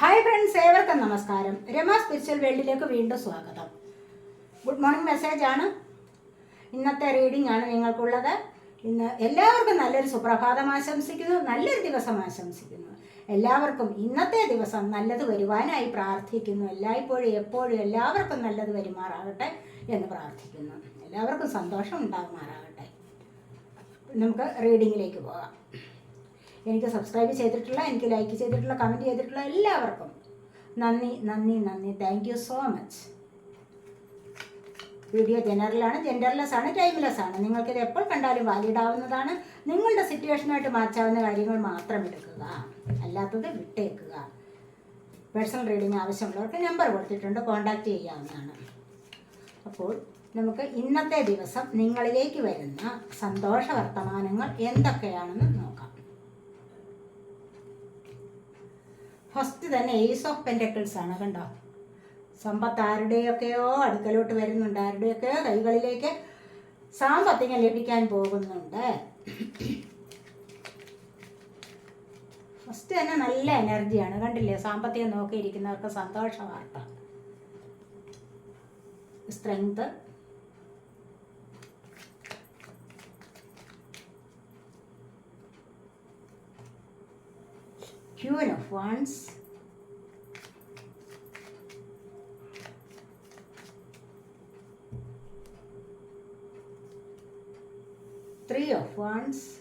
Hi friends ഏവർക്കും നമസ്കാരം. Rama spiritual വേൾഡിലേക്ക് വീണ്ടും സ്വാഗതം. ഗുഡ് മോർണിംഗ് മെസ്സേജ് ആണ്. ഇന്നത്തെ റീഡിംഗ് ആണ് നിങ്ങൾക്കുള്ളത്. ഇന്ന് എല്ലാവർക്കും നല്ലൊരു സുപ്രഭാതം ആശംസിക്കുന്നു നല്ലൊരു ദിവസം ആശംസിക്കുന്നു. എല്ലാവർക്കും ഇന്നത്തെ ദിവസം നല്ലത് വരുവാനായി പ്രാർത്ഥിക്കുന്നു. എല്ലായ്പ്പോഴും എപ്പോഴും എല്ലാവർക്കും നല്ലത് വരുമാറാകട്ടെ എന്ന് പ്രാർത്ഥിക്കുന്നു. എല്ലാവർക്കും സന്തോഷം ഉണ്ടാകുമാറാകട്ടെ. നമുക്ക് റീഡിങ്ങിലേക്ക് പോകാം. എനിക്ക് സബ്സ്ക്രൈബ് ചെയ്തിട്ടുള്ള എനിക്ക് ലൈക്ക് ചെയ്തിട്ടുള്ള കമന്റ് ചെയ്തിട്ടുള്ള എല്ലാവർക്കും നന്ദി നന്ദി നന്ദി. Thank you so much video ജനറലാണ് genderless ആണ് ടൈംലെസ് ആണ്. നിങ്ങൾക്കിത് എപ്പോൾ കണ്ടാലും വാലിഡ് ആവുന്നതാണ്. നിങ്ങളുടെ സിറ്റുവേഷനായിട്ട് മാച്ചാവുന്ന കാര്യങ്ങൾ മാത്രം എടുക്കുക. അല്ലാത്തത് വിട്ടേക്കുക. പേഴ്സണൽ റീഡിംഗ് ആവശ്യമുള്ളവർക്ക് നമ്പർ കൊടുത്തിട്ടുണ്ട് കോൺടാക്റ്റ് ചെയ്യാവുന്നതാണ്. അപ്പോൾ നമുക്ക് ഇന്നത്തെ ദിവസം നിങ്ങളിലേക്ക് വരുന്ന സന്തോഷ വർത്തമാനങ്ങൾ എന്തൊക്കെയാണെന്ന് നോക്കാം. ഫസ്റ്റ് തന്നെ ഏസ് ഓഫ് പെന്റക്കിൾസ് ആണ് കണ്ടോ? സമ്പത്ത് ആരുടെയൊക്കെയോ അടുക്കലോട്ട് വരുന്നുണ്ട്. ആരുടെയൊക്കെയോ കൈകളിലേക്ക് സാമ്പത്തികം ലഭിക്കാൻ പോകുന്നുണ്ട്. ഫസ്റ്റ് തന്നെ നല്ല എനർജിയാണ് കണ്ടില്ലേ? സാമ്പത്തികം നോക്കിയിരിക്കുന്നവർക്ക് സന്തോഷ വാർത്ത. Strength Queen of Wands. Three of Wands.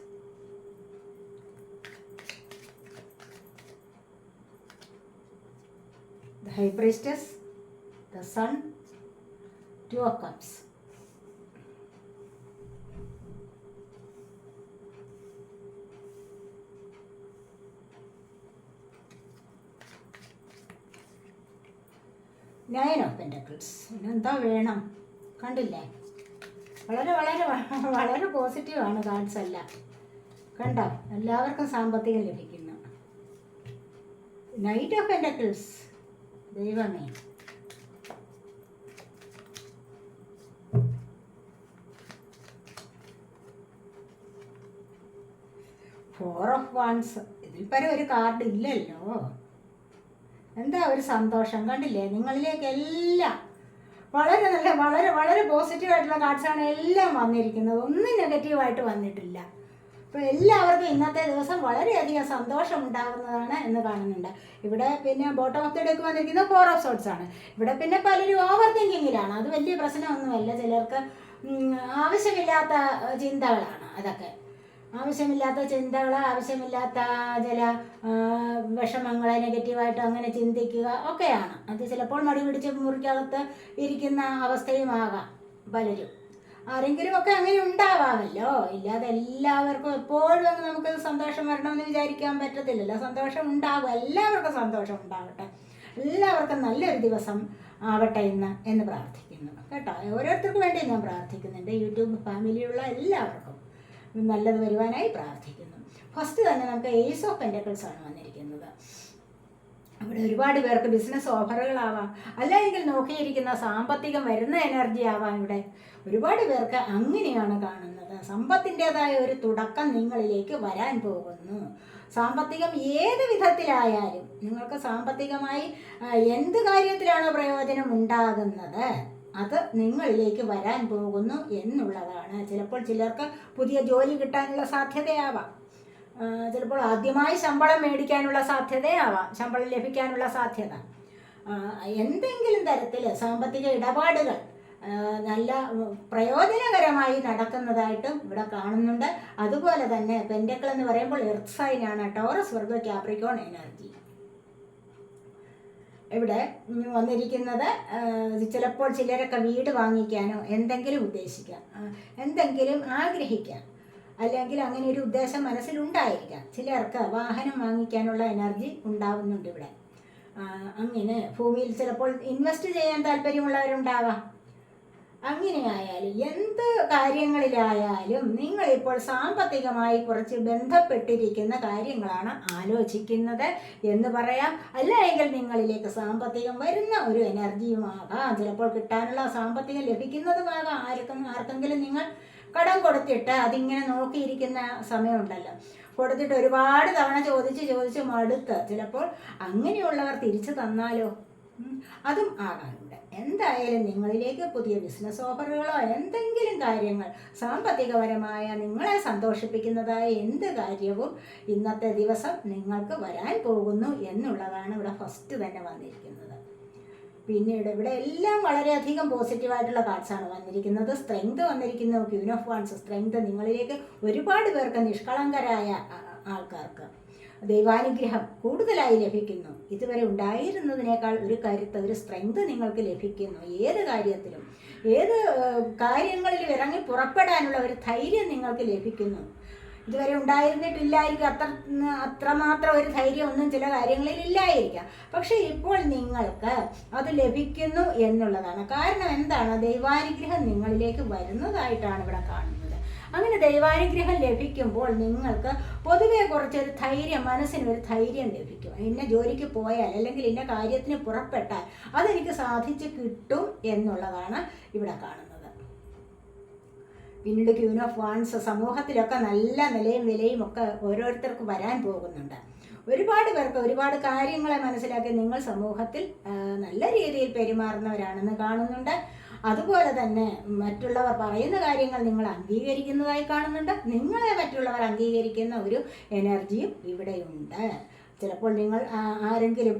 The High Priestess, the Sun, Two of Cups. Nine of pentacles എന്താ വേണം? കണ്ടില്ലേ? വളരെ വളരെ വളരെ പോസിറ്റീവാണ് കാർഡ്സ് എല്ലാം. കണ്ടോ? എല്ലാവർക്കും സാമ്പത്തികം ലഭിക്കുന്നു. നൈറ്റ് ഓഫ് പെന്റക്കിൾസ് ദൈവമേ. ഫോർ ഓഫ് വൺസ് ഇതിൽ പരം ഒരു കാർഡ് ഇല്ലല്ലോ. എന്താ ഒരു സന്തോഷം? കണ്ടില്ലേ? നിങ്ങളിലേക്ക് എല്ലാം വളരെ നല്ല വളരെ വളരെ പോസിറ്റീവ് ആയിട്ടുള്ള കാർഡ്സാണ് എല്ലാം വന്നിരിക്കുന്നത്. ഒന്നും നെഗറ്റീവായിട്ട് വന്നിട്ടില്ല. അപ്പോൾ എല്ലാവർക്കും ഇന്നത്തെ ദിവസം വളരെയധികം സന്തോഷം ഉണ്ടാകുന്നതാണ് എന്ന് കാണുന്നുണ്ട്. ഇവിടെ പിന്നെ ബോട്ടം ഓഫ് ദി ഡേക്ക് വന്നിരിക്കുന്നത് ഫോർ ഓഫ് സോട്ട്സ് ആണ്. ഇവിടെ പിന്നെ പലരും ഓവർ തിങ്കിങ്ങിലാണ് അത് വലിയ പ്രശ്നമൊന്നുമല്ല. ചിലർക്ക് ആവശ്യമില്ലാത്ത ചിന്തകളാണ്. അതൊക്കെ. ആവശ്യമില്ലാത്ത ചിന്തകൾ ആവശ്യമില്ലാത്ത ചില വിഷമങ്ങൾ നെഗറ്റീവായിട്ട് അങ്ങനെ ചിന്തിക്കുക ഒക്കെയാണ്. അത് ചിലപ്പോൾ മടി പിടിച്ച് മുറിക്കകത്ത് ഇരിക്കുന്ന അവസ്ഥയുമാകാം പലരും. ആരെങ്കിലും ഒക്കെ അങ്ങനെ ഉണ്ടാവാമല്ലോ. ഇല്ലാതെ എല്ലാവർക്കും എപ്പോഴും അങ്ങ് നമുക്ക് സന്തോഷം വരണമെന്ന് വിചാരിക്കാൻ പറ്റത്തില്ലല്ലോ. സന്തോഷം ഉണ്ടാകും. എല്ലാവർക്കും സന്തോഷം ഉണ്ടാവട്ടെ. എല്ലാവർക്കും നല്ലൊരു ദിവസം ആവട്ടെ ഇന്ന് എന്ന് പ്രാർത്ഥിക്കുന്നു. കേട്ടോ? ഓരോരുത്തർക്കും വേണ്ടി ഞാൻ പ്രാർത്ഥിക്കുന്നുണ്ട്. യൂട്യൂബ് ഫാമിലിയുള്ള എല്ലാവർക്കും. നല്ലത് വരുവാനായി പ്രാർത്ഥിക്കുന്നു. ഫസ്റ്റ് തന്നെ നമുക്ക് ഏസ് ഓഫ് പെന്റക്കിൾസ് ആണ് വന്നിരിക്കുന്നത്. അവിടെ ഒരുപാട് പേർക്ക് ബിസിനസ് ഓഫറുകളാവാം അല്ലെങ്കിൽ നോക്കിയിരിക്കുന്ന സാമ്പത്തികം വരുന്ന എനർജി ആവാം ഇവിടെ. ഒരുപാട് പേർക്ക് അങ്ങനെയാണ് കാണുന്നത്. സമ്പത്തിന്റെതായ ഒരു തുടക്കം നിങ്ങളിലേക്ക് വരാൻ പോകുന്നു. സാമ്പത്തികം ഏത് വിധത്തിലായാലും നിങ്ങൾക്ക് സാമ്പത്തികമായി എന്ത് കാര്യത്തിലാണ് പ്രയോജനം ഉണ്ടാകുന്നത്? അത് നിങ്ങളിലേക്ക് വരാൻ പോകുന്നു എന്നുള്ളതാണ്. ചിലപ്പോൾ ചിലർക്ക് പുതിയ ജോലി കിട്ടാനുള്ള സാധ്യതയാവാം. ചിലപ്പോൾ ആദ്യമായി ശമ്പളം മേടിക്കാനുള്ള സാധ്യതയാവാം. ശമ്പളം ലഭിക്കാനുള്ള സാധ്യത. എന്തെങ്കിലും തരത്തിൽ സാമ്പത്തിക ഇടപാടുകൾ നല്ല പ്രയോജനകരമായി നടക്കുന്നതായിട്ടും ഇവിടെ കാണുന്നുണ്ട്. അതുപോലെ തന്നെ പെൻഡക്കൾ എന്ന് പറയുമ്പോൾ എർത്ത് സൈനാണ് ടോറസ് വർഗ ക്യാപ്രിക്കോൺ എനർജി. ഇവിടെ വന്നിരിക്കുന്നത് ചിലപ്പോൾ ചിലരൊക്കെ വീട് വാങ്ങിക്കാനോ എന്തെങ്കിലും ഉദ്ദേശിക്കാം. എന്തെങ്കിലും ആഗ്രഹിക്കാം. അല്ലെങ്കിൽ അങ്ങനെ ഒരു ഉദ്ദേശം മനസ്സിലുണ്ടായിരിക്കാം. ചിലർക്ക് വാഹനം വാങ്ങിക്കാനുള്ള എനർജി ഉണ്ടാവുന്നുണ്ട് ഇവിടെ. അങ്ങനെ ഭൂമിയിൽ ചിലപ്പോൾ ഇൻവെസ്റ്റ് ചെയ്യാൻ താല്പര്യമുള്ളവരുണ്ടാവാം. അങ്ങനെയായാലും എന്ത് കാര്യങ്ങളിലായാലും നിങ്ങൾ ഇപ്പോൾ സാമ്പത്തികമായി കുറച്ച് ബന്ധപ്പെട്ടിരിക്കുന്ന കാര്യങ്ങളാണ് ആലോചിക്കുന്നത് എന്ന് പറയാം. അല്ലെങ്കിൽ നിങ്ങളിലേക്ക് സാമ്പത്തികം വരുന്ന ഒരു എനർജിയുമാകാം ചിലപ്പോൾ കിട്ടാനുള്ള സാമ്പത്തികം ലഭിക്കുന്നതുമാകാം. ആർക്കും ആർക്കെങ്കിലും നിങ്ങൾ കടം കൊടുത്തിട്ട് അതിങ്ങനെ നോക്കിയിരിക്കുന്ന സമയമുണ്ടല്ലോ. കൊടുത്തിട്ട് ഒരുപാട് തവണ ചോദിച്ച് ചോദിച്ച് മടുത്ത് ചിലപ്പോൾ അങ്ങനെയുള്ളവർ തിരിച്ചു തന്നാലോ? അതും ആകാറുണ്ട് എന്തായാലും നിങ്ങളിലേക്ക് പുതിയ ബിസിനസ് ഓഫറുകളോ എന്തെങ്കിലും കാര്യങ്ങൾ സാമ്പത്തികപരമായ നിങ്ങളെ സന്തോഷിപ്പിക്കുന്നതായ എന്ത് കാര്യവും ഇന്നത്തെ ദിവസം നിങ്ങൾക്ക് വരാൻ പോകുന്നു എന്നുള്ളതാണ് ഇവിടെ ഫസ്റ്റ് തന്നെ വന്നിരിക്കുന്നത്. പിന്നീട് ഇവിടെ എല്ലാം വളരെയധികം പോസിറ്റീവായിട്ടുള്ള കാർഡ്സാണ് വന്നിരിക്കുന്നത്. സ്ട്രെങ്ത് വന്നിരിക്കുന്നു. ക്യൂൻ ഓഫ് വാൺസ് സ്ട്രെങ്ത് നിങ്ങളിലേക്ക് ഒരുപാട് പേർക്ക് നിഷ്കളങ്കരായ ആൾക്കാർക്ക്. ദൈവാനുഗ്രഹം കൂടുതലായി ലഭിക്കുന്നു. ഇതുവരെ ഉണ്ടായിരുന്നതിനേക്കാൾ ഒരു കരുത്ത് ഒരു സ്ട്രെങ്ത് നിങ്ങൾക്ക് ലഭിക്കുന്നു. ഏത് കാര്യത്തിലും ഏത് കാര്യങ്ങളിൽ ഇറങ്ങി പുറപ്പെടാനുള്ള ഒരു ധൈര്യം നിങ്ങൾക്ക് ലഭിക്കുന്നു. ഇതുവരെ ഉണ്ടായിരുന്നിട്ടില്ലായിരിക്കും. അത്ര അത്രമാത്രം ഒരു ധൈര്യം ഒന്നും ചില കാര്യങ്ങളിൽ ഇല്ലായിരിക്കാം. പക്ഷെ ഇപ്പോൾ നിങ്ങൾക്ക് അത് ലഭിക്കുന്നു എന്നുള്ളതാണ്. കാരണം എന്താണ്? ദൈവാനുഗ്രഹം നിങ്ങളിലേക്ക് വരുന്നതായിട്ടാണ് ഇവിടെ കാണുന്നത്. അങ്ങനെ ദൈവാനുഗ്രഹം ലഭിക്കുമ്പോൾ നിങ്ങൾക്ക് പൊതുവെ കുറച്ചൊരു ധൈര്യം മനസ്സിന് ഒരു ധൈര്യം ലഭിക്കും. ഇന്ന ജോലിക്ക് പോയാൽ അല്ലെങ്കിൽ ഇന്ന കാര്യത്തിന് പുറപ്പെട്ടാൽ അതെനിക്ക് സാധിച്ച് കിട്ടും എന്നുള്ളതാണ് ഇവിടെ കാണുന്നത്. പിന്നീട് ക്യൂൻ ഓഫ് വാൺസ് സമൂഹത്തിലൊക്കെ നല്ല നിലയും വിലയും ഒക്കെ ഓരോരുത്തർക്കും വരാൻ പോകുന്നുണ്ട്. ഒരുപാട് പേർക്ക് ഒരുപാട് കാര്യങ്ങളെ മനസ്സിലാക്കി നിങ്ങൾ സമൂഹത്തിൽ നല്ല രീതിയിൽ പെരുമാറുന്നവരാണെന്ന് കാണുന്നുണ്ട്. അതുപോലെ തന്നെ മറ്റുള്ളവർ പറയുന്ന കാര്യങ്ങൾ നിങ്ങൾ അംഗീകരിക്കുന്നതായി കാണുന്നുണ്ട്. നിങ്ങളെ മറ്റുള്ളവർ അംഗീകരിക്കുന്ന ഒരു എനർജിയും ഇവിടെയുണ്ട്. ചിലപ്പോൾ നിങ്ങൾ ആരെങ്കിലും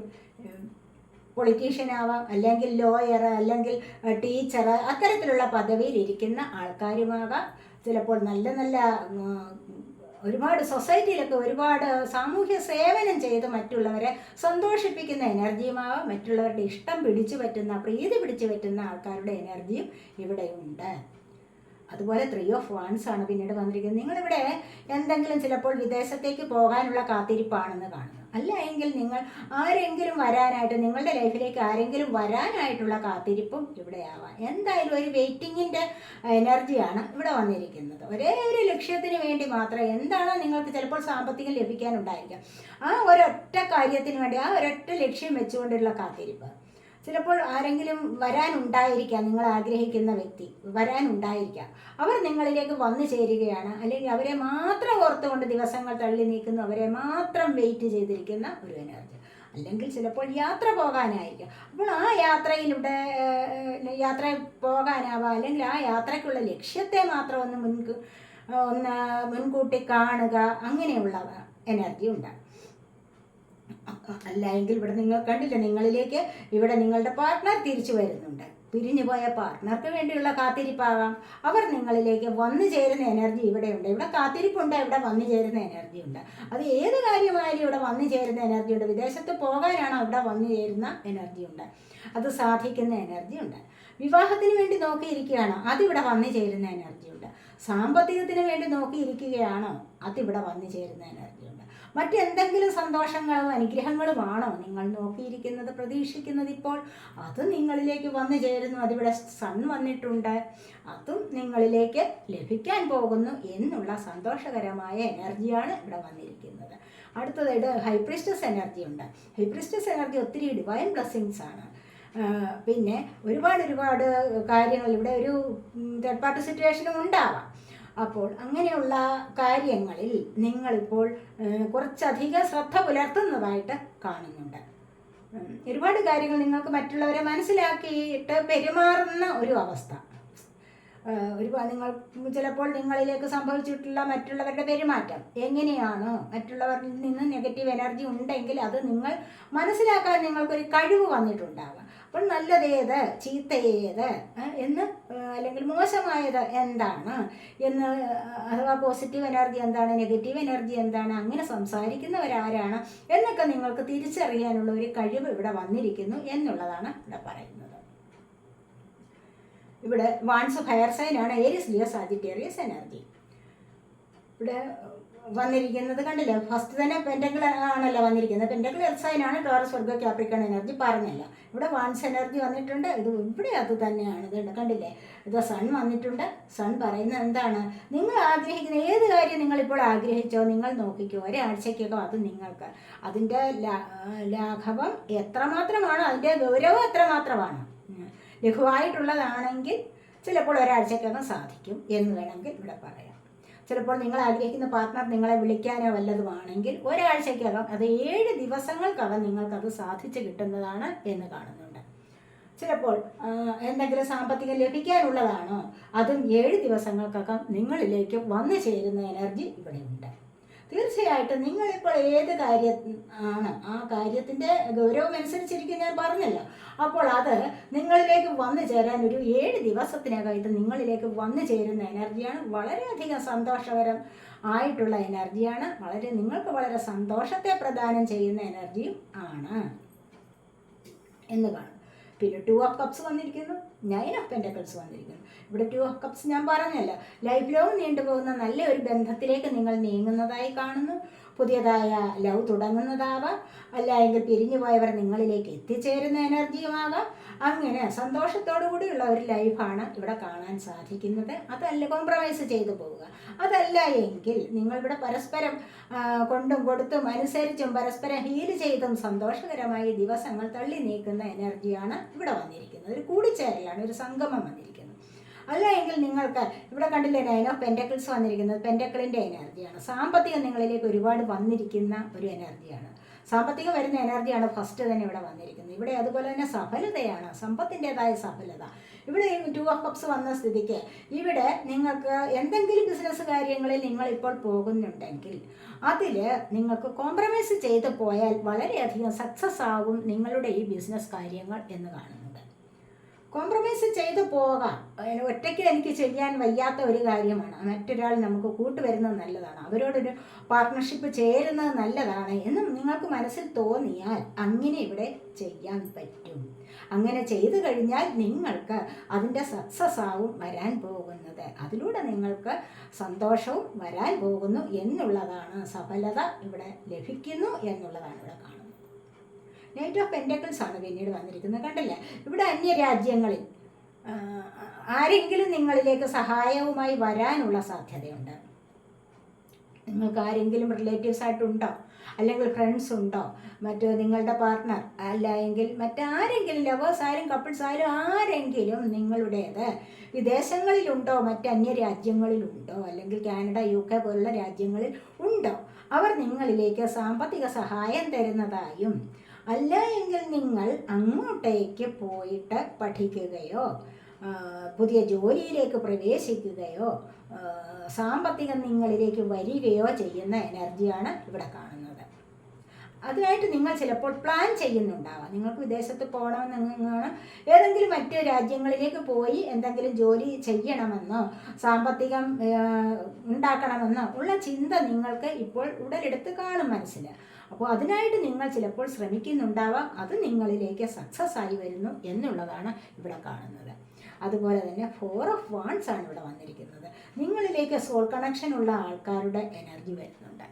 പൊളിറ്റീഷ്യൻ ആവാം അല്ലെങ്കിൽ ലോയർ അല്ലെങ്കിൽ ടീച്ചർ അത്തരത്തിലുള്ള പദവിയിൽ ഇരിക്കുന്ന ആൾക്കാരുമാകാം. ചിലപ്പോൾ നല്ല നല്ല ഒരുപാട് സൊസൈറ്റിയിലൊക്കെ ഒരുപാട് സാമൂഹ്യ സേവനം ചെയ്ത് മറ്റുള്ളവരെ സന്തോഷിപ്പിക്കുന്ന എനർജിയുമാവാം മറ്റുള്ളവരുടെ ഇഷ്ടം പിടിച്ചു പറ്റുന്ന പ്രീതി പിടിച്ചു പറ്റുന്ന ആൾക്കാരുടെ എനർജിയും ഇവിടെയുണ്ട് അതുപോലെ ത്രീ ഓഫ് വൺസ് ആണ് പിന്നീട് വന്നിരിക്കുന്നത്. നിങ്ങളിവിടെ എന്തെങ്കിലും ചിലപ്പോൾ വിദേശത്തേക്ക് പോകാനുള്ള കാത്തിരിപ്പാണെന്ന് കാണുന്നു. അല്ല എങ്കിൽ നിങ്ങൾ ആരെങ്കിലും വരാനായിട്ട് നിങ്ങളുടെ ലൈഫിലേക്ക് ആരെങ്കിലും വരാനായിട്ടുള്ള കാത്തിരിപ്പും ഇവിടെ ആവാം എന്തായാലും ഒരു വെയിറ്റിങ്ങിന്റെ എനർജിയാണ് ഇവിടെ വന്നിരിക്കുന്നത്. ഒരേ ഒരു ലക്ഷ്യത്തിന് വേണ്ടി മാത്രം എന്താണോ നിങ്ങൾക്ക് ചിലപ്പോൾ സാമ്പത്തികം ലഭിക്കാനുണ്ടായിരിക്കാം. ആ ഒരൊറ്റ കാര്യത്തിന് വേണ്ടി ആ ഒരൊറ്റ ലക്ഷ്യം വെച്ചുകൊണ്ടുള്ള കാത്തിരിപ്പ്. ചിലപ്പോൾ ആരെങ്കിലും വരാനുണ്ടായിരിക്കാം നിങ്ങൾ ആഗ്രഹിക്കുന്ന വ്യക്തി വരാനുണ്ടായിരിക്കാം. അവർ നിങ്ങളിലേക്ക് വന്നു ചേരുകയാണ്. അല്ലെങ്കിൽ അവരെ മാത്രം ഓർത്തുകൊണ്ട് ദിവസങ്ങൾ തള്ളി നീക്കുന്നു അവരെ മാത്രം വെയിറ്റ് ചെയ്തിരിക്കുന്ന ഒരു എനർജി അല്ലെങ്കിൽ ചിലപ്പോൾ യാത്ര പോകാനായിരിക്കാം. അപ്പോൾ ആ യാത്രയിലൂടെ യാത്ര പോകാനാവാം. അല്ലെങ്കിൽ ആ യാത്രയ്ക്കുള്ള ലക്ഷ്യത്തെ മാത്രം ഒന്ന് മുൻകൂ ഒന്ന് മുൻകൂട്ടി കാണുക അങ്ങനെയുള്ള എനർജി ഉണ്ടാകും. അല്ല എങ്കിൽ ഇവിടെ നിങ്ങൾ കണ്ടില്ല നിങ്ങളിലേക്ക് ഇവിടെ നിങ്ങളുടെ പാർട്ട്ണർ തിരിച്ചു വരുന്നുണ്ട്. പിരിഞ്ഞു പോയ പാർട്ട്ണർക്ക് വേണ്ടിയുള്ള കാത്തിരിപ്പാകാം അവർ നിങ്ങളിലേക്ക് വന്നു ചേരുന്ന എനർജി ഇവിടെയുണ്ട്. ഇവിടെ കാത്തിരിപ്പുണ്ട് ഇവിടെ വന്നു ചേരുന്ന എനർജി ഉണ്ട്. അത് ഏത് കാര്യമായാലും ഇവിടെ വന്നു ചേരുന്ന എനർജി ഉണ്ട്. വിദേശത്ത് പോകാനാണ് അവിടെ വന്നു ചേരുന്ന എനർജി ഉണ്ട്. അത് സാധിക്കുന്ന എനർജി ഉണ്ട്. വിവാഹത്തിന് വേണ്ടി നോക്കിയിരിക്കുകയാണോ? അതിവിടെ വന്നു ചേരുന്ന എനർജി ഉണ്ട്. സാമ്പത്തികത്തിന് വേണ്ടി നോക്കിയിരിക്കുകയാണോ? അതിവിടെ വന്നു ചേരുന്ന എനർജി ഉണ്ട്. മറ്റെന്തെങ്കിലും സന്തോഷങ്ങളും അനുഗ്രഹങ്ങളുമാണോ നിങ്ങൾ നോക്കിയിരിക്കുന്നത് പ്രതീക്ഷിക്കുന്നത് ഇപ്പോൾ അത് നിങ്ങളിലേക്ക് വന്നു ചേരുന്നു. അതിവിടെ സൺ വന്നിട്ടുണ്ട്. അതും നിങ്ങളിലേക്ക് ലഭിക്കാൻ പോകുന്നു എന്നുള്ള സന്തോഷകരമായ എനർജിയാണ് ഇവിടെ വന്നിരിക്കുന്നത്. അടുത്തതായിട്ട് ഹൈപ്രിസ്റ്റസ് എനർജി ഉണ്ട്. ഹൈപ്രിസ്റ്റസ് എനർജി ഒത്തിരി ഡിവൈൻ ബ്ലെസ്സിങ്സ് ആണ്. പിന്നെ ഒരുപാട് ഒരുപാട് കാര്യങ്ങൾ. ഇവിടെ ഒരു തേർഡ് പാർട്ടി സിറ്റുവേഷനും ഉണ്ടാവാം. അപ്പോൾ അങ്ങനെയുള്ള കാര്യങ്ങളിൽ നിങ്ങളിപ്പോൾ കുറച്ചധികം ശ്രദ്ധ പുലർത്തുന്നതായിട്ട് കാണുന്നുണ്ട്. ഒരുപാട് കാര്യങ്ങൾ നിങ്ങൾക്ക് മറ്റുള്ളവരെ മനസ്സിലാക്കിയിട്ട് പെരുമാറുന്ന ഒരു അവസ്ഥ. ഒരുപാട് നിങ്ങൾ ചിലപ്പോൾ നിങ്ങളിലേക്ക് സംഭവിച്ചിട്ടുള്ള മറ്റുള്ളവരുടെ പെരുമാറ്റം. എങ്ങനെയാണ് മറ്റുള്ളവരിൽ നിന്ന് നെഗറ്റീവ് എനർജി ഉണ്ടെങ്കിൽ അത് നിങ്ങൾ മനസ്സിലാക്കാൻ നിങ്ങൾക്കൊരു കഴിവ് വന്നിട്ടുണ്ടാവാം. അപ്പോൾ നല്ലതേത് ചീത്തയേത് എന്ന് അല്ലെങ്കിൽ മോശമായത് എന്താണ്? എന്ന് അഥവാ പോസിറ്റീവ് എനർജി എന്താണ്? നെഗറ്റീവ് എനർജി എന്താണ്? അങ്ങനെ സംസാരിക്കുന്നവരാരാണ്? എന്നൊക്കെ നിങ്ങൾക്ക് തിരിച്ചറിയാനുള്ള ഒരു കഴിവ് ഇവിടെ വന്നിരിക്കുന്നു എന്നുള്ളതാണ് ഇവിടെ പറയുന്നത്. ഇവിടെ വാൻസ് ഫയർ ആണ് ഏരിയസ് ലിയോ സാജിറ്റേറിയസ് എനർജി ഇവിടെ വന്നിരിക്കുന്നത് കണ്ടില്ലേ? ഫസ്റ്റ് തന്നെ പെന്റക്കിൾ ആണല്ലോ വന്നിരിക്കുന്നത്. പെന്റക്കിൾ ആണ് ടോറസ് വർഗ ക്യാപ്രിക്കൺ എനർജി പറഞ്ഞല്ല. ഇവിടെ വൺസ് എനർജി വന്നിട്ടുണ്ട്. ഇത് ഇവിടെ അത് തന്നെയാണ്. ഇത് കണ്ടില്ലേ? ഇത് സൺ വന്നിട്ടുണ്ട്. സൺ പറയുന്നത് എന്താണ്? നിങ്ങൾ ആഗ്രഹിക്കുന്ന ഏത് കാര്യം നിങ്ങളിപ്പോൾ ആഗ്രഹിച്ചോ നിങ്ങൾ നോക്കിക്കോ. ഒരാഴ്ചയ്ക്കകം അത് നിങ്ങൾക്ക്. അതിന്റെ ലാഘവം എത്രമാത്രമാണോ? അതിന്റെ ഗൗരവം എത്രമാത്രമാണ്. ലഘുവായിട്ടുള്ളതാണെങ്കിൽ ചിലപ്പോൾ ഒരാഴ്ചക്കകം സാധിക്കും എന്ന് വേണമെങ്കിൽ ഇവിടെ പറയാം. ചിലപ്പോൾ നിങ്ങൾ ആഗ്രഹിക്കുന്ന പാർട്ട്ണർ നിങ്ങളെ വിളിക്കാനോ വല്ലതുമാണെങ്കിൽ ഒരാഴ്ചക്കകം അത് ഏഴ് ദിവസങ്ങൾക്കകം നിങ്ങൾക്കത് സാധിച്ചു കിട്ടുന്നതാണ് എന്ന് കാണുന്നുണ്ട്. ചിലപ്പോൾ എന്തെങ്കിലും സാമ്പത്തികം ലഭിക്കാനുള്ളതാണോ അതും ഏഴ് ദിവസങ്ങൾക്കകം നിങ്ങളിലേക്ക് വന്നു ചേരുന്ന എനർജി ഇവിടെയുണ്ട്. തീർച്ചയായിട്ടും നിങ്ങളിപ്പോൾ ഏത് കാര്യം ആണ് ആ കാര്യത്തിന്റെ ഗൗരവം അനുസരിച്ചിരിക്കും ഞാൻ പറഞ്ഞല്ലോ. അപ്പോൾ അത് നിങ്ങളിലേക്ക് വന്നു ചേരാൻ ഒരു ഏഴ് ദിവസത്തിനകം ഇത് നിങ്ങളിലേക്ക് വന്നു ചേരുന്ന എനർജിയാണ് വളരെയധികം സന്തോഷകരം ആയിട്ടുള്ള എനർജിയാണ്. വളരെ നിങ്ങൾക്ക് വളരെ സന്തോഷത്തെ പ്രദാനം ചെയ്യുന്ന എനർജിയും ആണ് എന്ന് കാണും പിന്നെ ടു ഓഫ് കപ്സ് വന്നിരിക്കുന്നു. നയൻ ഓഫ് പെന്റക്കൾസ് വന്നിരിക്കുന്നു. ഇവിടെ ടു ഓഫ് കപ്സ് ഞാൻ പറഞ്ഞല്ലോ. ലൈഫ് ലോങ് നീണ്ടുപോകുന്ന നല്ല ഒരു ബന്ധത്തിലേക്ക് നിങ്ങൾ നീങ്ങുന്നതായി കാണുന്നു. പുതിയതായ ലവ് തുടങ്ങുന്നതാവാം. അല്ല എങ്കിൽ പിരിഞ്ഞു പോയവർ നിങ്ങളിലേക്ക് എത്തിച്ചേരുന്ന എനർജിയുമാകാം. അങ്ങനെ സന്തോഷത്തോടു കൂടിയുള്ള ഒരു ലൈഫാണ് ഇവിടെ കാണാൻ സാധിക്കുന്നത്. അതല്ല കോംപ്രമൈസ് ചെയ്തു പോവുക. അതല്ല എങ്കിൽ നിങ്ങളിവിടെ പരസ്പരം കൊണ്ടും കൊടുത്തും അനുസരിച്ചും പരസ്പരം ഹീൽ ചെയ്തും സന്തോഷകരമായി ദിവസങ്ങൾ തള്ളി നീക്കുന്ന എനർജിയാണ് ഇവിടെ വന്നിരിക്കുന്നത്. ഒരു കൂടിച്ചേരലാണ് ഒരു സംഗമം വന്നിരിക്കുന്നത്. അല്ല എങ്കിൽ നിങ്ങൾക്ക് ഇവിടെ കണ്ടില്ലേ നയൻ ഓഫ് പെന്റക്കിൾസ് വന്നിരിക്കുന്നത്? പെന്റക്കിളിന്റെ എനർജിയാണ് സാമ്പത്തികം നിങ്ങളിലേക്ക് ഒരുപാട് വന്നിരിക്കുന്ന ഒരു എനർജിയാണ് സാമ്പത്തികം വരുന്ന എനർജിയാണ് ഫസ്റ്റ് തന്നെ ഇവിടെ വന്നിരിക്കുന്നത്. ഇവിടെ അതുപോലെ തന്നെ സഫലതയാണ്. സമ്പത്തിന്റെതായ സഫലത. ഇവിടെ ടു ഓഫ് കപ്സ് വന്ന സ്ഥിതിക്ക് ഇവിടെ നിങ്ങൾക്ക് എന്തെങ്കിലും ബിസിനസ് കാര്യങ്ങളിൽ നിങ്ങളിപ്പോൾ പോകുന്നുണ്ടെങ്കിൽ അതിൽ നിങ്ങൾക്ക് കോംപ്രമൈസ് ചെയ്ത് പോയാൽ വളരെയധികം സക്സസ് ആകും നിങ്ങളുടെ ഈ ബിസിനസ് കാര്യങ്ങൾ എന്ന് കാണുന്നത് കോംപ്രമൈസ് ചെയ്ത് പോകാം. ഒറ്റയ്ക്ക് എനിക്ക് ചെയ്യാൻ വയ്യാത്ത ഒരു കാര്യമാണ്. മറ്റൊരാൾ നമുക്ക് കൂട്ടുവരുന്നത് നല്ലതാണ്. അവരോടൊരു പാർട്ട്ണർഷിപ്പ് ചേരുന്നത് നല്ലതാണ് എന്നും നിങ്ങൾക്ക് മനസ്സിൽ തോന്നിയാൽ അങ്ങനെ ഇവിടെ ചെയ്യാൻ പറ്റും. അങ്ങനെ ചെയ്തു കഴിഞ്ഞാൽ നിങ്ങൾക്ക് അതിന്റെ സക്സസ് ആവും വരാൻ പോകുന്നത്. അതിലൂടെ നിങ്ങൾക്ക് സന്തോഷവും വരാൻ പോകുന്നു എന്നുള്ളതാണ്. സഫലത ഇവിടെ ലഭിക്കുന്നു എന്നുള്ളതാണ് ഇവിടെ കാണുന്നത്. നൈറ്റ് ഓഫ് പെന്റക്കിൾസ് ആണ് പിന്നീട് വന്നിരിക്കുന്നത്. കണ്ടില്ലേ? ഇവിടെ അന്യ രാജ്യങ്ങളിൽ ആരെങ്കിലും നിങ്ങളിലേക്ക് സഹായവുമായി വരാനുള്ള സാധ്യതയുണ്ട്. നിങ്ങൾക്ക് ആരെങ്കിലും റിലേറ്റീവ്സ് ആയിട്ടുണ്ടോ? അല്ലെങ്കിൽ ഫ്രണ്ട്സ് ഉണ്ടോ? മറ്റു നിങ്ങളുടെ പാർട്ട്ണർ അല്ലെങ്കിൽ മറ്റാരെങ്കിലും ലവേഴ്സ് ആരും കപ്പിൾസ് ആരും ആരെങ്കിലും നിങ്ങളുടേത് വിദേശങ്ങളിലുണ്ടോ? മറ്റ് രാജ്യങ്ങളിലുണ്ടോ അല്ലെങ്കിൽ കാനഡ യു കെ പോലുള്ള രാജ്യങ്ങളിൽ ഉണ്ടോ? അവർ നിങ്ങളിലേക്ക് സാമ്പത്തിക സഹായം തരുന്നതായും അല്ല എങ്കിൽ നിങ്ങൾ അങ്ങോട്ടേക്ക് പോയിട്ട് പഠിക്കുകയോ പുതിയ ജോലിയിലേക്ക് പ്രവേശിക്കുകയോ സാമ്പത്തികം നിങ്ങളിലേക്ക് വരികയോ ചെയ്യുന്ന എനർജിയാണ് ഇവിടെ കാണുന്നത്. അതിനായിട്ട് നിങ്ങൾ ചിലപ്പോൾ പ്ലാൻ ചെയ്യുന്നുണ്ടാവാം. നിങ്ങൾക്ക് വിദേശത്ത് പോകണമെന്നാണ് ഏതെങ്കിലും മറ്റ് രാജ്യങ്ങളിലേക്ക് പോയി എന്തെങ്കിലും ജോലി ചെയ്യണമെന്നോ സാമ്പത്തികം ഉണ്ടാക്കണമെന്നോ ഉള്ള ചിന്ത നിങ്ങൾക്ക് ഇപ്പോൾ ഉടലെടുത്ത് കാണും മനസ്സിൽ. അപ്പോൾ അതിനായിട്ട് നിങ്ങൾ ചിലപ്പോൾ ശ്രമിക്കുന്നുണ്ടാവാം. അത് നിങ്ങളിലേക്ക് സക്സസ് ആയി വരുന്നു എന്നുള്ളതാണ് ഇവിടെ കാണുന്നത്. അതുപോലെ തന്നെ ഫോർ ഓഫ് വാൺസ് ആണ് ഇവിടെ വന്നിരിക്കുന്നത്. നിങ്ങളിലേക്ക് സോൾ കണക്ഷൻ ഉള്ള ആൾക്കാരുടെ എനർജി വരുന്നുണ്ട്.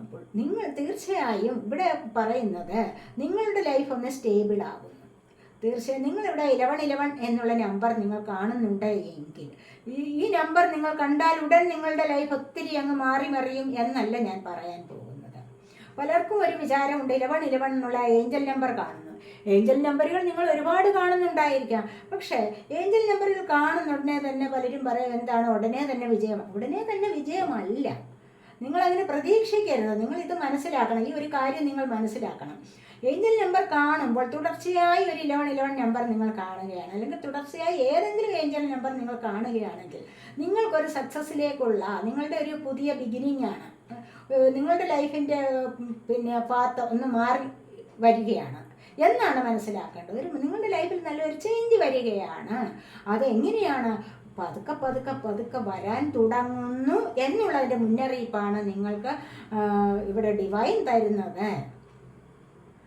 അപ്പോൾ നിങ്ങൾ തീർച്ചയായും ഇവിടെ പറയുന്നത് നിങ്ങളുടെ ലൈഫ് ഒന്ന് സ്റ്റേബിൾ ആകും തീർച്ചയായും നിങ്ങളിവിടെ ഇലവൺ ഇലവൺ എന്നുള്ള നമ്പർ നിങ്ങൾ കാണുന്നുണ്ട് എങ്കിൽ ഈ നമ്പർ നിങ്ങൾ കണ്ടാൽ ഉടൻ നിങ്ങളുടെ ലൈഫ് ഒത്തിരി അങ്ങ് മാറി മറിയും എന്നല്ല ഞാൻ പറയാൻ പോകുന്നത്. പലർക്കും ഒരു വിചാരമുണ്ട് ഇലവൺ ഇലവൺ എന്നുള്ള ഏഞ്ചൽ നമ്പർ കാണുന്നു. ഏഞ്ചൽ നമ്പറുകൾ നിങ്ങൾ ഒരുപാട് കാണുന്നുണ്ടായിരിക്കാം. പക്ഷേ ഏഞ്ചൽ നമ്പറുകൾ കാണുന്ന ഉടനെ തന്നെ പലരും പറയും എന്താണ്? ഉടനെ തന്നെ വിജയം. ഉടനെ തന്നെ വിജയമല്ല. നിങ്ങൾ അതിനെ പ്രതീക്ഷിക്കരുത്. നിങ്ങൾ ഇത് മനസ്സിലാക്കണം. ഈ ഒരു കാര്യം നിങ്ങൾ മനസ്സിലാക്കണം. ഏഞ്ചൽ നമ്പർ കാണുമ്പോൾ തുടർച്ചയായി ഒരു ഇലവൺ ഇലവൺ നമ്പർ നിങ്ങൾ കാണുകയാണ്. അല്ലെങ്കിൽ തുടർച്ചയായി ഏതെങ്കിലും ഏഞ്ചൽ നമ്പർ നിങ്ങൾ കാണുകയാണെങ്കിൽ നിങ്ങൾക്കൊരു സക്സസ്സിലേക്കുള്ള നിങ്ങളുടെ ഒരു പുതിയ ബിഗിനിങ് ആണ്. നിങ്ങളുടെ ലൈഫിന്റെ പിന്നെ പാത്ത ഒന്ന് മാറി വരികയാണ്. എന്നാണ് മനസ്സിലാക്കേണ്ടത്? ഒരു നിങ്ങളുടെ ലൈഫിൽ നല്ലൊരു ചേഞ്ച് വരികയാണ്. അതെങ്ങനെയാണ്? പതുക്കെ പതുക്കെ പതുക്കെ വരാൻ തുടങ്ങുന്നു എന്നുള്ളതിന്റെ മുന്നറിയിപ്പാണ് നിങ്ങൾക്ക് ഇവിടെ ഡിവൈൻ തരുന്നത്.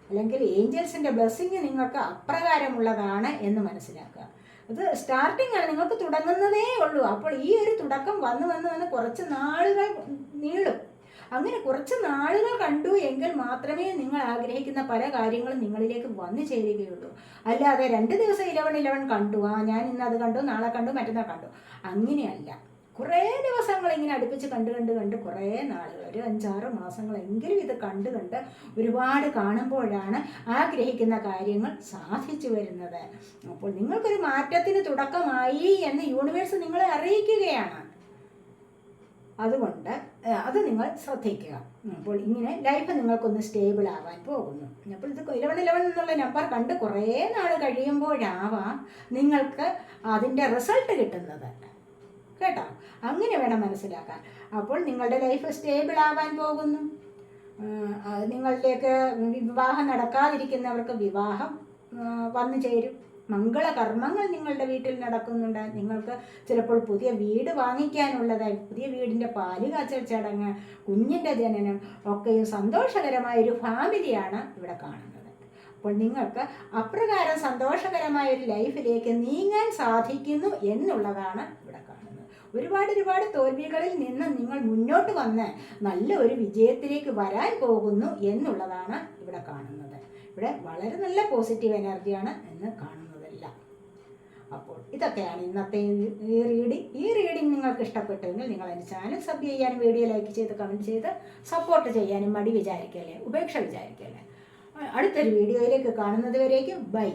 അല്ലെങ്കിൽ ഏഞ്ചൽസിന്റെ ബ്ലെസ്സിങ് നിങ്ങൾക്ക് അപ്രകാരമുള്ളതാണ് എന്ന് മനസ്സിലാക്കുക. ഇത് സ്റ്റാർട്ടിംഗ് ആണ് നിങ്ങൾക്ക് തുടങ്ങുന്നതേ ഉള്ളൂ. അപ്പോൾ ഈ ഒരു തുടക്കം വന്ന് വന്ന് വന്ന് കുറച്ച് നാളുകൾ നീളും. അങ്ങനെ കുറച്ച് നാളുകൾ കണ്ടു എങ്കിൽ മാത്രമേ നിങ്ങൾ ആഗ്രഹിക്കുന്ന പല കാര്യങ്ങളും നിങ്ങളിലേക്ക് വന്നു ചേരുകയുള്ളൂ. അല്ലാതെ രണ്ട് ദിവസം ഇലവൺ ഇലവൺ കണ്ടു. ആ ഞാൻ ഇന്ന് അത് കണ്ടു നാളെ കണ്ടു മറ്റന്നാൾ കണ്ടു. അങ്ങനെയല്ല. കുറേ ദിവസങ്ങൾ ഇങ്ങനെ അടുപ്പിച്ച് കണ്ട് കണ്ട് കണ്ട് കുറേ നാളുകൾ. ഒരു അഞ്ചാറ് മാസങ്ങളെങ്കിലും ഇത് കണ്ട് കണ്ട് ഒരുപാട് കാണുമ്പോഴാണ് ആഗ്രഹിക്കുന്ന കാര്യങ്ങൾ സാധിച്ചു വരുന്നത്. അപ്പോൾ നിങ്ങൾക്കൊരു മാറ്റത്തിന് തുടക്കമായി എന്ന് യൂണിവേഴ്സ് നിങ്ങളെ അറിയിക്കുകയാണ്. അതുകൊണ്ട് അത് നിങ്ങൾ ശ്രദ്ധിക്കുക. അപ്പോൾ ഇങ്ങനെ ലൈഫ് നിങ്ങൾക്കൊന്ന് സ്റ്റേബിൾ ആവാൻ പോകുന്നു. അപ്പോൾ ഇത് ഇലവൺ ഇലവൺ എന്നുള്ള നമ്പർ കണ്ട് കുറേ നാൾ കഴിയുമ്പോഴാവാം നിങ്ങൾക്ക് അതിന്റെ റിസൾട്ട് കിട്ടുന്നത്. കേട്ടോ? അങ്ങനെ വേണം മനസ്സിലാക്കാൻ. അപ്പോൾ നിങ്ങളുടെ ലൈഫ് സ്റ്റേബിൾ ആവാൻ പോകുന്നു. നിങ്ങളിലേക്ക് വിവാഹം നടക്കാതിരിക്കുന്നവർക്ക് വിവാഹം വന്നു ചേരും. മംഗളകർമ്മങ്ങൾ നിങ്ങളുടെ വീട്ടിൽ നടക്കുന്നുണ്ട്. നിങ്ങൾക്ക് ചിലപ്പോൾ പുതിയ വീട് വാങ്ങിക്കാനുള്ളതായി പുതിയ വീടിന്റെ പാൽ കാച്ചൽ ചടങ്ങ് കുഞ്ഞിന്റെ ജനനം ഒക്കെയും സന്തോഷകരമായ ഒരു ഫാമിലിയാണ് ഇവിടെ കാണുന്നത്. അപ്പോൾ നിങ്ങൾക്ക് അപ്രകാരം സന്തോഷകരമായ ഒരു ലൈഫിലേക്ക് നീങ്ങാൻ സാധിക്കുന്നു എന്നുള്ളതാണ് ഇവിടെ കാണുന്നത്. ഒരുപാട് ഒരുപാട് തോൽവികളിൽ നിന്ന് നിങ്ങൾ മുന്നോട്ട് വന്ന് നല്ല ഒരു വിജയത്തിലേക്ക് വരാൻ പോകുന്നു എന്നുള്ളതാണ് ഇവിടെ കാണുന്നത്. ഇവിടെ വളരെ നല്ല പോസിറ്റീവ് എനർജിയാണ് എന്ന് കാണുന്നതെല്ലാം അപ്പോൾ ഇതൊക്കെയാണ് ഇന്നത്തെ ഈ- റീഡിങ് ഈ റീഡിങ് നിങ്ങൾക്ക് ഇഷ്ടപ്പെട്ടെങ്കിൽ നിങ്ങൾ എന്റെ ചാനൽ സബ് ചെയ്യാനും വീഡിയോ ലൈക്ക് ചെയ്ത് കമന്റ് ചെയ്ത് സപ്പോർട്ട് ചെയ്യാനും മടി വിചാരിക്കല്ലേ? ഉപേക്ഷ വിചാരിക്കല്ലേ? അടുത്തൊരു വീഡിയോയിലേക്ക് കാണുന്നതുവരേക്കും ബൈ